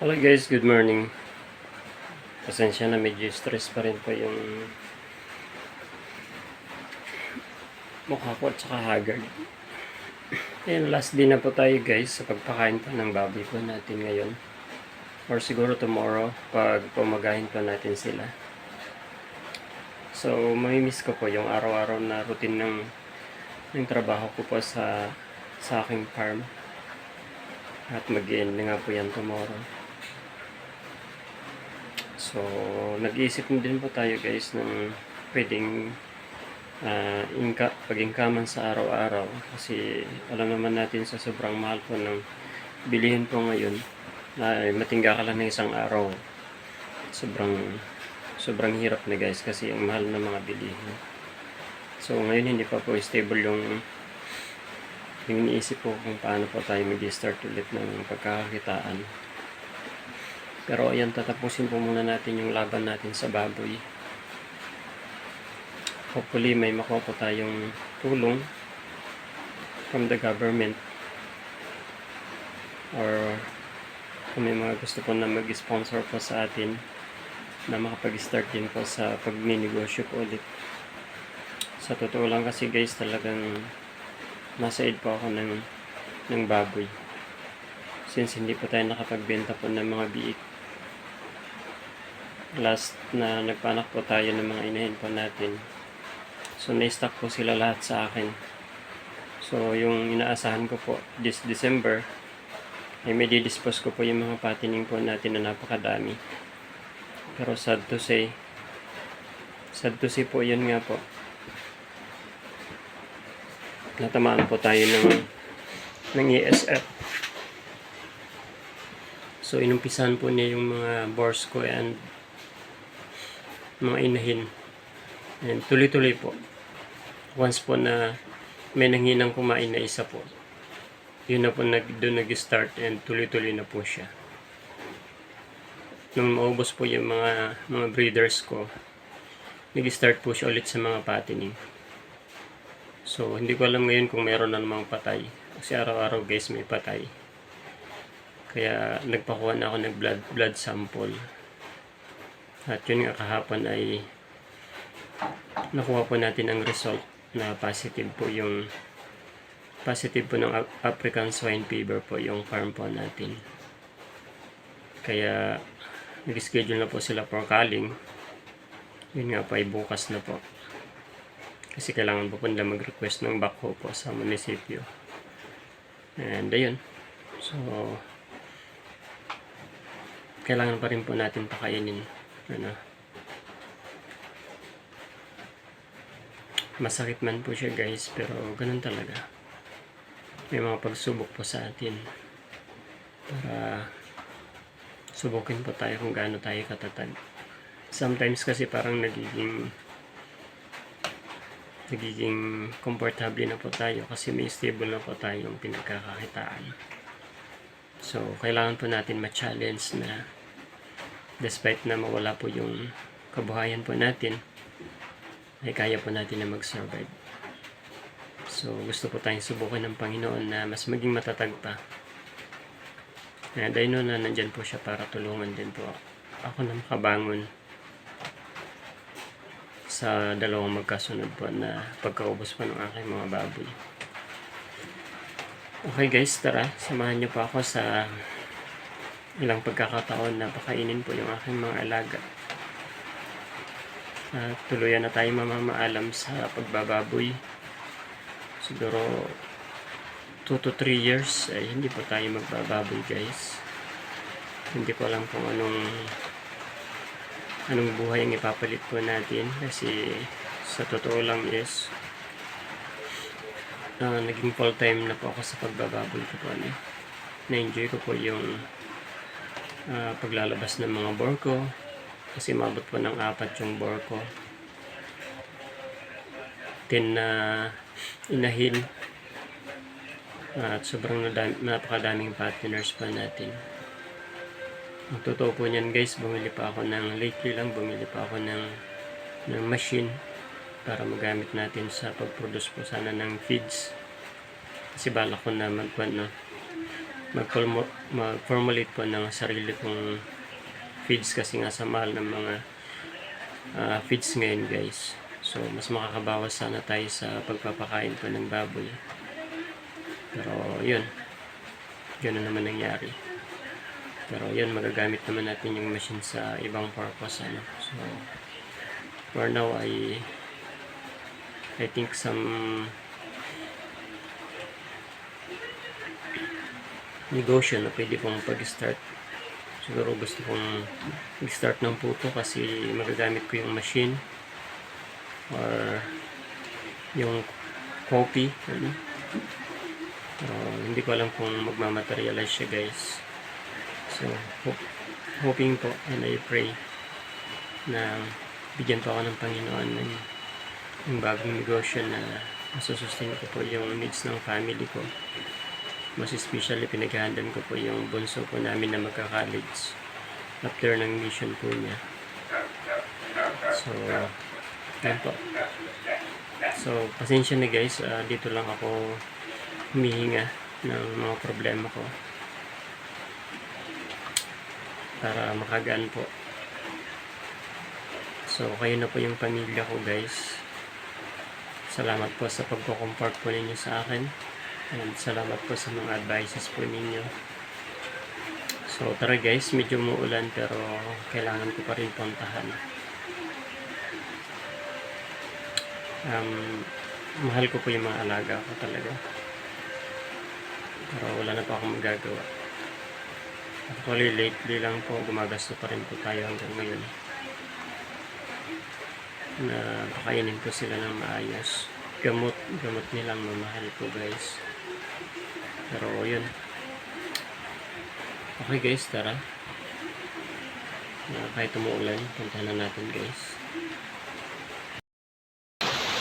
Hello guys, good morning. Pasensya na medyo stress pa rin po yung mukha ko at saka haggard. Ayun, last day na po tayo guys sa pagpakain pa ng baboy po natin ngayon. Or siguro tomorrow pag pumagahin pa natin sila. So, mamimiss ko po yung araw-araw na routine ng ng trabaho ko po sa sa aking farm. At mag-end na nga po yan tomorrow. So, nag-iisip na din po tayo guys ng pwedeng uh, inka, pag-inkaman sa araw-araw. Kasi alam naman natin sa sobrang mahal po ng bilihin po ngayon na ay, matingga ka lang ng isang araw. Sobrang sobrang hirap na guys kasi ang mahal ng mga bilihin. So ngayon hindi pa po stable yung yung iniisip ko kung paano po tayo mag-start ulit ng pagkakakitaan. Pero ayan, tatapusin po muna natin yung laban natin sa baboy. Hopefully may makuha po tayong tulong from the government or kung may mga gusto po na mag-sponsor po sa atin na makapag-start din po sa pagninegosyo po ulit. Sa totoo lang kasi guys talagang nasa id po ako ng, ng baboy. Since hindi po tayo nakapagbenta po ng mga biik. Last na nagpanak po tayo ng mga inahin po natin. So na-stock po sila lahat sa akin. So yung inaasahan ko po this December ay may dispose ko po yung mga patining po natin na napakadami. Pero sad to say, sad to say po yun nga po. Natamaan po tayo ng, ng ESF. So inumpisahan po niya yung mga bores ko and mga inahin. And tuloy-tuloy po. Once po na may nanghinang kumain na isa po, yun na po nag, doon nag-start and tuloy-tuloy na po siya. Nung maubos po yung mga mga breeders ko, nag-start po siya ulit sa mga patining. So, hindi ko alam ngayon kung meron na namang patay. Kasi araw-araw guys may patay. Kaya nagpakuha na ako ng blood, blood sample. At yun nga kahapon ay nakuha po natin ang result na positive po yung positive po ng Af- African swine fever po yung farm po natin. Kaya nag-schedule na po sila for calling. Yun nga po ay bukas na po. Kasi kailangan po po nila mag-request ng backhoe po sa munisipyo. And ayun. So, kailangan pa rin po natin pakainin. Ano, masakit man po siya guys, pero ganun talaga. May mga pagsubok po sa atin para subukin po tayo kung gaano tayo katatag. Sometimes kasi parang nagiging nagiging komportable na po tayo kasi may stable na po tayong pinagkakakitaan. So, kailangan po natin ma-challenge na despite na mawala po yung kabuhayan po natin, ay kaya po natin na mag-survive. So, gusto po tayong subukan ng Panginoon na mas maging matatag pa. And I know na nandyan po siya para tulungan din po ako na makabangon sa dalawang magkasunod po na pagkaubos po ng aking mga baboy. Okay guys, tara, samahan niyo pa ako sa ilang pagkakataon na pakainin po yung aking mga alaga. At tuluyan na tayo mamamaalam sa pagbababoy. Siguro 2 to 3 years ay hindi po tayo magbababoy guys. Hindi ko alam kung anong anong buhay ang ipapalit po natin kasi sa totoo lang is ah, naging full time na po ako sa pagbababoy ko po ano. na-enjoy ko po yung ah, paglalabas ng mga bore ko. Kasi mabot po ng apat yung bore ko. 10 na inahin at sobrang nadami, napakadaming partners pa natin. Ang totoo po niyan guys, bumili pa ako ng, lately lang bumili pa ako ng, ng machine para magamit natin sa pag-produce po sana ng feeds. Kasi bala ko na mag, ano, mag-formu- mag-formulate po ng sarili kong feeds kasi nga sa mahal ng mga ah, feeds ngayon guys. So, mas makakabawas sana tayo sa pagpapakain po ng baboy. Pero, yun. Ganun naman nangyari. Pero, yun, magagamit naman natin yung machine sa ibang purpose. Ano? So, for now, I I think some negosyo na pwede kong pag-start. Siguro gusto kong mag-start ng puto kasi magagamit ko yung machine or yung coffee. Ano? Pero hindi ko alam kung magmamaterialize siya guys. So, hope, hoping po and I pray na bigyan pa ako ng Panginoon ng yung bagong negosyo na masusustain ko po yung needs ng family ko. Mas especially pinaghahandan ko po yung bunso po namin na magka-college after ng mission po niya. So, yun po. So, pasensya na guys, ah, dito lang ako humihinga ng mga problema ko para makagaan po. So, kayo na po yung pamilya ko guys. Salamat po sa pagko-comfort po ninyo sa akin. And salamat po sa mga advices po ninyo. So, tara guys, medyo muulan pero kailangan ko pa rin puntahan. Um, mahal ko po yung mga alaga ko talaga. Pero wala na po akong magagawa. Actually, lately lang po, gumagasto pa rin po tayo hanggang ngayon. Na pakainin ko sila ng maayos. Gamot, gamot nilang mamahal po guys. Pero yun. Okay guys, tara. Na kahit umuulan, puntahan na natin guys.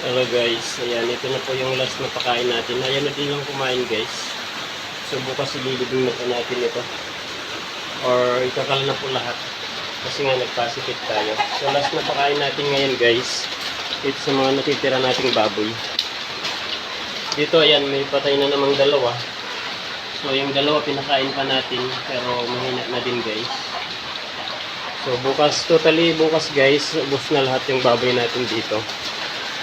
Hello guys, ayan, ito na po yung last na pakain natin. Ayan na din lang kumain guys. So bukas ililibing na po natin ito. Or ikakal na po lahat. Kasi nga nagpasikip tayo. So last na pakain natin ngayon guys. Ito sa mga natitira nating baboy. Dito ayan, may patay na namang dalawa. So yung dalawa pinakain pa natin pero mahina na din guys. So bukas, totally bukas guys, ubos na lahat yung baboy natin dito.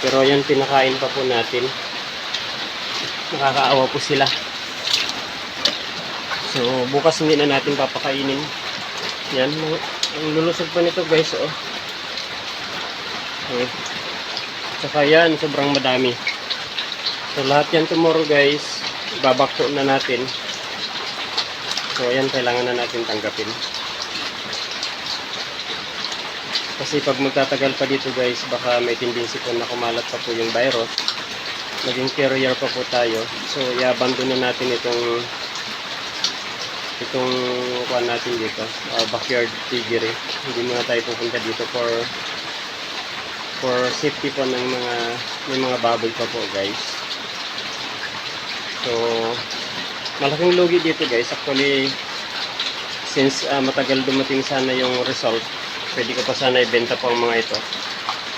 Pero yan pinakain pa po natin. Nakakaawa po sila. So bukas hindi na natin papakainin. Yan, ang lulusog pa nito guys oh. Okay. Tsaka yan, sobrang madami. So lahat yan tomorrow guys, babakto na natin. So ayan, kailangan na natin tanggapin. Kasi pag magtatagal pa dito guys, baka may tendency po na kumalat pa po yung virus. Naging carrier pa po tayo. So i-abandon na natin itong itong kuha natin dito, uh, backyard piggery. Hindi muna tayo pupunta dito for for safety po ng mga may mga baboy pa po guys. So malaking lugi dito guys. Actually since uh, matagal dumating sana yung result, pwede ko pa sana ibenta po ang mga ito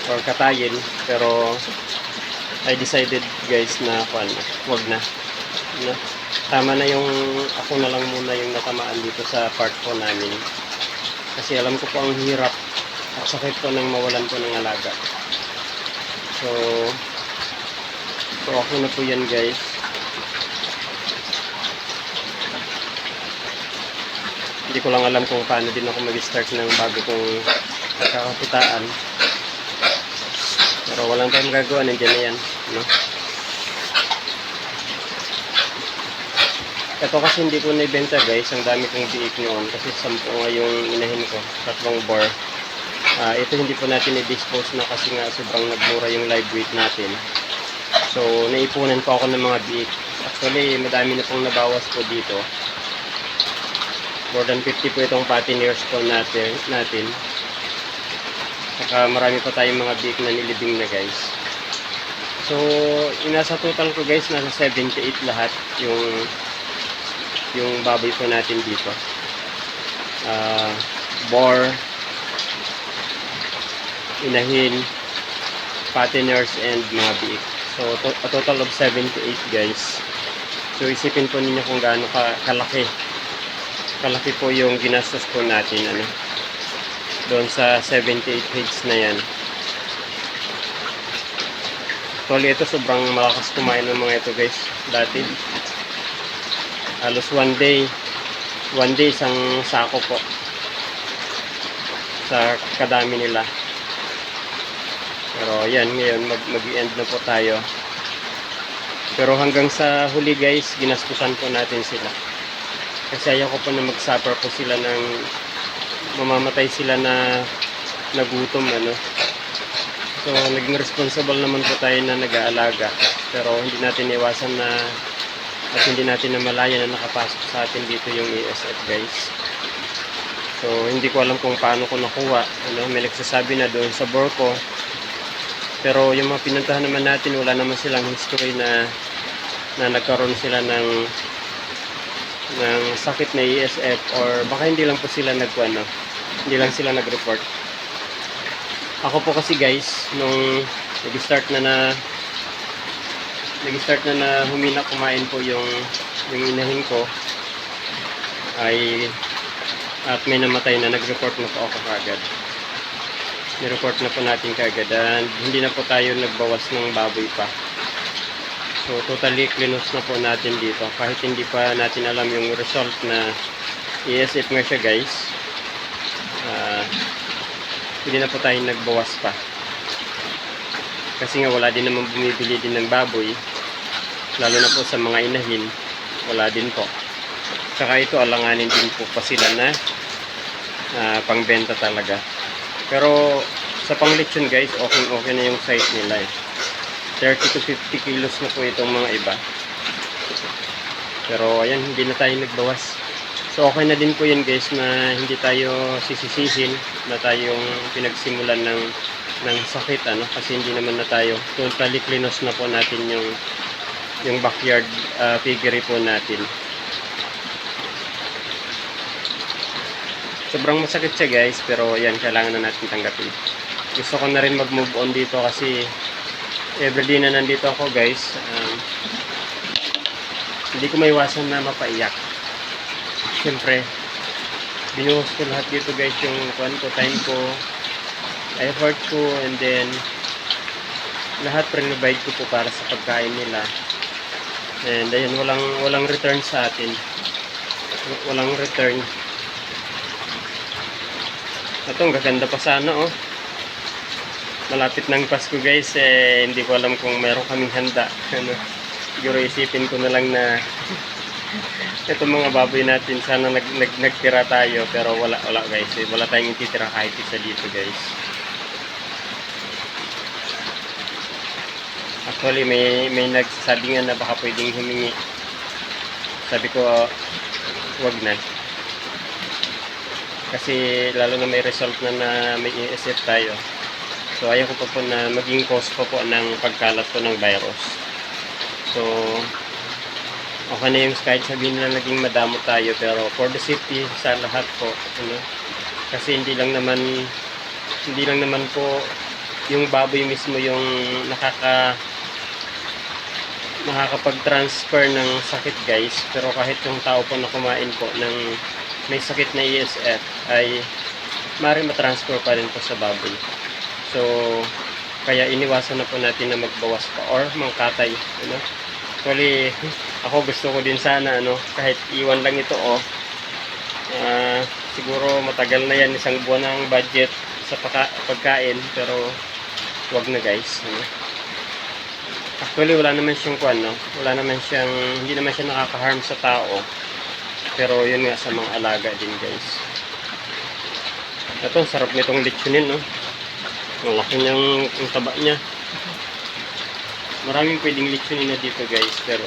or katayin pero I decided guys na kuan wag na no? tama na yung ako na lang muna yung natamaan dito sa part po namin kasi alam ko po ang hirap at sakit po nang mawalan po ng alaga so so ako na po yan guys hindi ko lang alam kung paano din ako mag-start ng bago kong kakakitaan. Pero walang tayong magagawa, nandiyan na yan. No? Ito kasi hindi ko naibenta guys, ang dami kong biik noon kasi sampu nga yung inahin ko, tatlong bar. Ah, ito hindi po natin i-dispose na kasi nga sobrang nagmura yung live weight natin. So, naipunan po ako ng mga biik. Actually, madami na pong nabawas po dito more than 50 po itong patineers po natin, natin. Saka marami pa tayong mga big na nilibing na guys. So, inasa total ko guys, nasa 78 lahat yung yung baboy po natin dito. Ah, boar, inahin, patiners, and mga biik. So, to- a total of 78 guys. So isipin po ninyo kung gaano ka, kalaki. Kalaki po yung ginastos po natin ano. Doon sa 78 heads na yan. Actually ito sobrang malakas kumain ng mga ito guys. Dati. Halos one day. One day isang sako po. Sa kadami nila. Pero yan ngayon mag, mag-end na po tayo. Pero hanggang sa huli guys, ginastusan po natin sila. Kasi ayaw ko po na mag-suffer po sila ng mamamatay sila na nagutom ano. So naging responsible naman po tayo na nag-aalaga. Pero hindi natin iwasan na at hindi natin namalayan na nakapasok sa atin dito yung ESF guys. So hindi ko alam kung paano ko nakuha. Ano, may nagsasabi na doon sa Borco. Pero yung mga pinuntahan naman natin, wala naman silang history na na nagkaroon sila ng ng sakit na ESF or baka hindi lang po sila nagkuano, hindi lang sila nag-report. Ako po kasi guys, nung nag-start na na nag-start na na humina kumain po yung yung inahin ko ay at may namatay na nag-report na po ako kagad. Ni-report na po natin kagad and hindi na po tayo nagbawas ng baboy pa. So totally cleanus na po natin dito kahit hindi pa natin alam yung result na ESF nga siya guys. Ah, hindi na po tayo nagbawas pa. Kasi nga wala din naman bumibili din ng baboy. Lalo na po sa mga inahin, wala din po. Tsaka ito alanganin din po pa sila na ah, pangbenta talaga. Pero sa panglechon guys, okay okay na yung size nila eh. 30 to 50 kilos na po itong mga iba. Pero ayan, hindi na tayo nagbawas. So okay na din po yan guys na hindi tayo sisisihin na tayong pinagsimulan ng ng sakit ano kasi hindi naman na tayo totally cleanos na po natin yung yung backyard uh, piggery po natin. Sobrang masakit siya guys pero yan kailangan na natin tanggapin. Gusto ko na rin mag-move on dito kasi everyday na nandito ako guys. Um, hindi ko maiwasan na mapaiyak. Siyempre, binuhos ko lahat dito guys yung kuan ko, time ko, effort ko, and then lahat pre-provide ko po para sa pagkain nila. And ayun, walang walang return sa atin. Walang return. Ito, ang gaganda pa sana oh. Malapit ng Pasko guys, eh, hindi ko alam kung meron kaming handa. Ano, siguro isipin ko na lang na ito mga baboy natin sana nag, nag, nagtira tayo pero wala wala guys eh. wala tayong ititira kahit isa dito guys actually may may nagsasabi nga na baka pwedeng humingi sabi ko wag na kasi lalo na may result na na may ESF tayo so ayaw ko pa po na maging cause pa po ng pagkalat po ng virus. So okay na yung kahit sabihin nila naging madamo tayo pero for the safety sa lahat po ano? Kasi hindi lang naman hindi lang naman po yung baboy mismo yung nakaka nakakapag-transfer ng sakit guys. Pero kahit yung tao po na kumain po ng may sakit na ESF ay mari matransfer pa rin po sa baboy so kaya iniwasan na po natin na magbawas pa or mangkatay ano actually ako gusto ko din sana ano kahit iwan lang ito oh Ah, siguro matagal na yan isang buwan ng budget sa pagkain pero wag na guys ano. actually wala naman siyang kwan no? Wala naman siyang hindi naman siya nakaka-harm sa tao pero yun nga sa mga alaga din guys. Ito ang sarap nitong lechonin no ang laki niyang ang taba niya. Maraming pwedeng lechonin na dito guys pero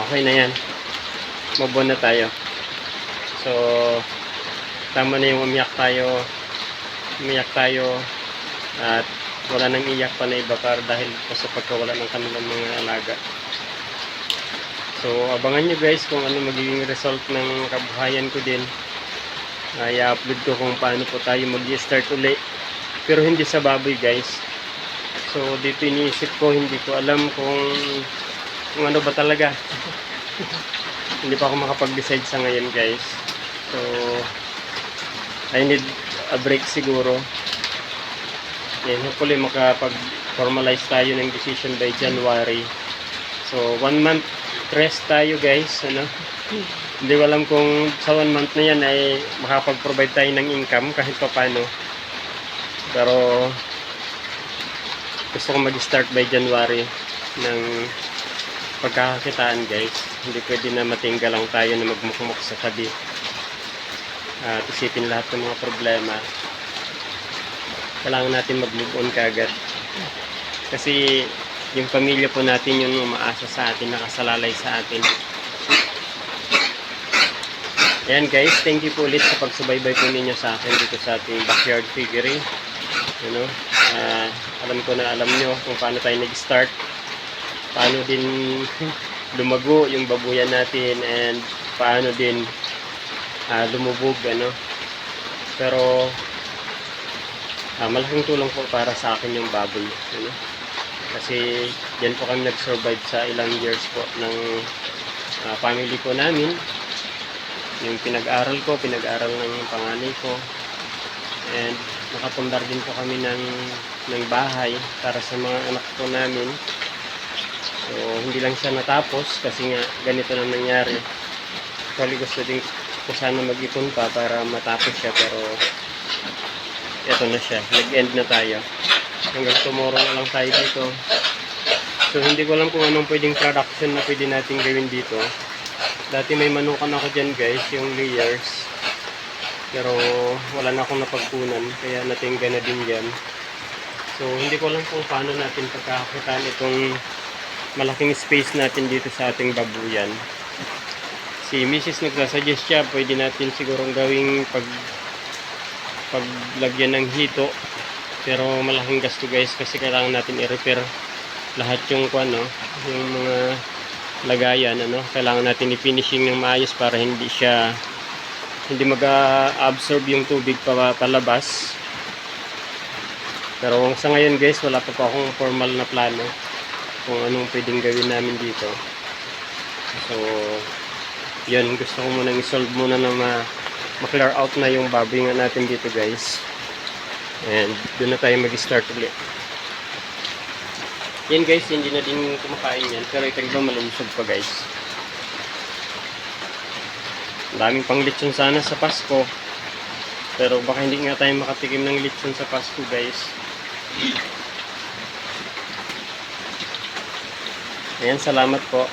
okay na yan. Mabuo na tayo. So tama na yung umiyak tayo. Umiyak tayo at wala nang iyak pa na iba para dahil sa pagkawala ng kanilang mga alaga. So abangan nyo guys kung ano magiging result ng kabuhayan ko din. Ay upload ko kung paano po tayo mag-start uli pero hindi sa baboy guys so dito iniisip ko hindi ko alam kung kung ano ba talaga. Hindi pa ako makapag-decide sa ngayon guys. So, I need a break siguro. Yan, hopefully makapag-formalize tayo ng decision by January. So, one month rest tayo guys. Ano? Hindi ko alam kung sa one month na yan ay makapag-provide tayo ng income kahit pa paano. Pero, gusto ko mag-start by January ng pagkakakitaan guys. Hindi pwede na matingga lang tayo na magmukmuk sa tabi. At isipin lahat ng mga problema. Kailangan natin mag-move on kagad. Kasi yung pamilya po natin yung umaasa sa atin, nakasalalay sa atin. Ayan guys, thank you po ulit sa pagsubaybay po ninyo sa akin dito sa ating backyard piggery. Ano, ah, alam ko na alam nyo kung paano tayo nag-start. Paano din lumago yung babuyan natin and paano din ah, lumubog ano. Pero ah, malaking tulong po para sa akin yung baboy. Ano? Kasi yan po kami nag-survive sa ilang years po ng ah, family ko namin yung pinag-aral ko, pinag-aral ng panganay ko. And nakapundar din po kami ng, ng bahay para sa mga anak ko namin. So, hindi lang siya natapos kasi nga ganito na nangyari. Actually, gusto din ko sana mag-ipon pa para matapos siya pero eto na siya. Nag-end na tayo. Hanggang tomorrow na lang tayo dito. So, hindi ko alam kung anong pwedeng production na pwede natin gawin dito. Dati may manukan ako dyan guys, yung layers. Pero wala na akong napagkunan, kaya natingga na din yan. So hindi ko alam kung paano natin pagkakakitaan itong malaking space natin dito sa ating babuyan. Si Mrs. nagsasuggest siya, pwede natin sigurong gawing pag paglagyan ng hito. Pero malaking gasto guys kasi kailangan natin i-repair lahat yung kwan, no? yung mga lagayan ano kailangan natin i-finishing ng maayos para hindi siya hindi mag-absorb yung tubig pa palabas pero sa ngayon guys wala pa po akong formal na plano kung anong pwedeng gawin namin dito so yun gusto ko munang i-solve muna na ma ma-clear out na yung baboy natin dito guys and doon na tayo mag-start ulit yan guys, hindi na din kumakain yan. Pero ito iba malulusog pa guys. Daming pang lechon sana sa Pasko. Pero baka hindi nga tayo makatikim ng lechon sa Pasko guys. Ayan, salamat po.